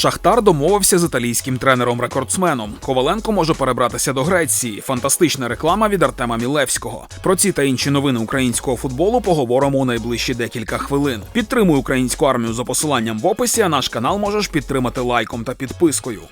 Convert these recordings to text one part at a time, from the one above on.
Шахтар домовився з італійським тренером-рекордсменом. Коваленко може перебратися до Греції. Фантастична реклама від Артема Мілевського. Про ці та інші новини українського футболу поговоримо у найближчі декілька хвилин. Підтримуй українську армію за посиланням в описі. А наш канал можеш підтримати лайком та підпискою.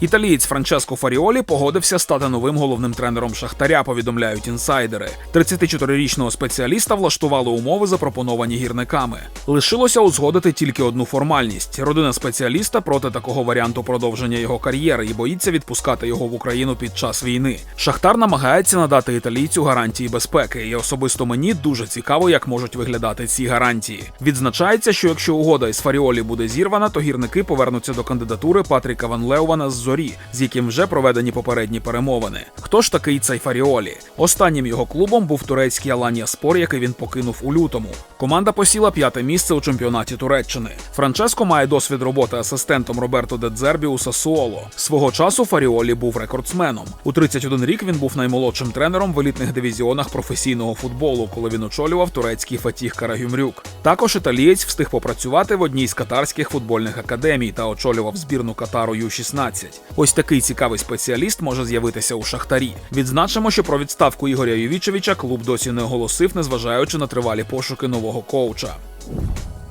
Італієць Франческо Фаріолі погодився стати новим головним тренером Шахтаря. Повідомляють інсайдери. 34-річного спеціаліста влаштували умови, запропоновані гірниками. Лишилося узгодити тільки одну формальність. Родина спеціаліста проти такого варіанту продовження його кар'єри і боїться відпускати його в Україну під час війни. Шахтар намагається надати італійцю гарантії безпеки, і особисто мені дуже цікаво, як можуть виглядати ці гарантії. Відзначається, що якщо угода із Фаріолі буде зірвана, то гірники повернуться до кандидатури Патріка Ван Леувана з зорі, з яким вже проведені попередні перемовини. Хто ж такий цей Фаріолі? Останнім його клубом був турецький Аланія Спор, який він покинув у лютому. Команда посіла п'яте місце у чемпіонаті Туреччини. Франческо має досвід роботи асистентом Роберто Дедзербі у Сасуоло. Свого часу Фаріолі був рекордсменом. У 31 рік він був наймолодшим тренером в елітних дивізіонах професійного футболу, коли він очолював турецький Фатіх Карагюмрюк. Також італієць встиг попрацювати в одній з катарських футбольних академій та очолював збірну Катару Ю-16. Ось такий цікавий спеціаліст може з'явитися у Шахтарі. Відзначимо, що про відставку Ігоря Ювічевича клуб досі не оголосив, незважаючи на тривалі пошуки нового коуча.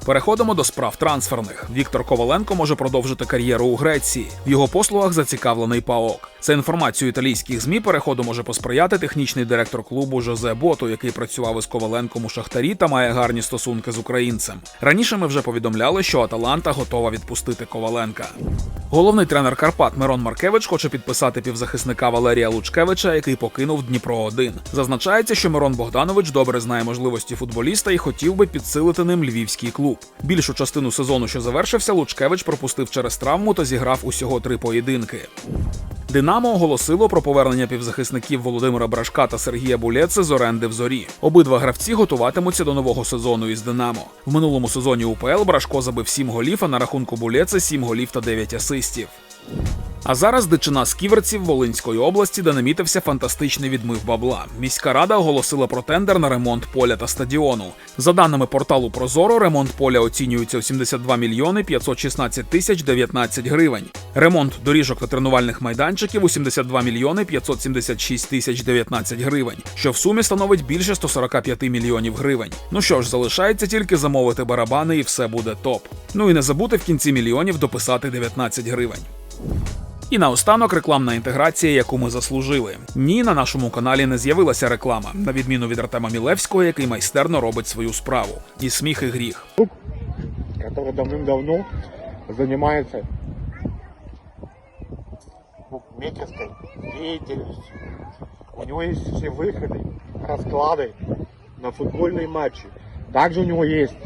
Переходимо до справ трансферних. Віктор Коваленко може продовжити кар'єру у Греції. В його послугах зацікавлений ПАОК. За інформацією італійських змі переходу може посприяти технічний директор клубу Жозе Бото, який працював із Коваленком у Шахтарі та має гарні стосунки з українцем. Раніше ми вже повідомляли, що Аталанта готова відпустити Коваленка. Головний тренер Карпат Мирон Маркевич хоче підписати півзахисника Валерія Лучкевича, який покинув Дніпро 1 Зазначається, що Мирон Богданович добре знає можливості футболіста і хотів би підсилити ним львівський клуб. Більшу частину сезону, що завершився, Лучкевич пропустив через травму та зіграв усього три поєдинки. Динамо оголосило про повернення півзахисників Володимира Брашка та Сергія Булєце з оренди в зорі. Обидва гравці готуватимуться до нового сезону із Динамо. В минулому сезоні УПЛ Брашко забив 7 голів, а на рахунку Булєце 7 голів та 9 асистів. А зараз дичина сківерців Волинської області, де намітився фантастичний відмив бабла. Міська рада оголосила про тендер на ремонт поля та стадіону. За даними порталу Прозоро, ремонт поля оцінюється у 72 мільйони 516 тисяч 19 гривень. Ремонт доріжок та тренувальних майданчиків у 72 мільйони 576 тисяч 19 гривень, що в сумі становить більше 145 мільйонів гривень. Ну що ж, залишається тільки замовити барабани, і все буде топ. Ну і не забути в кінці мільйонів дописати 19 гривень. І наостанок рекламна інтеграція, яку ми заслужили. Ні, на нашому каналі не з'явилася реклама, на відміну від Артема Мілевського, який майстерно робить свою справу. І сміх, і гріх. который давным-давно занимается букмекерской деятельностью. У него есть все выходы, расклады на футбольные матчи. Также у него есть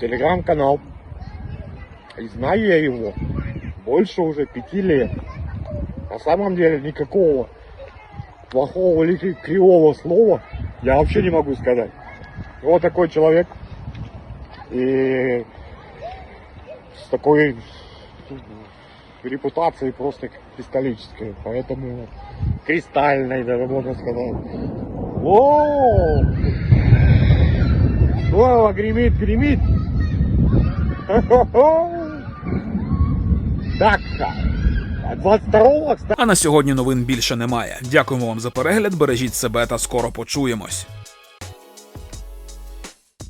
телеграм-канал. И знаю я его Больше уже пяти лет. На самом деле никакого плохого или кривого слова я вообще не могу сказать. Вот такой человек. И с такой репутацией просто кристаллической. Поэтому кристальной, даже можно сказать. О! Здорово, гремит, гремит. Так, а 22-го, А на сьогодні новин більше немає. Дякуємо вам за перегляд. Бережіть себе та скоро почуємось.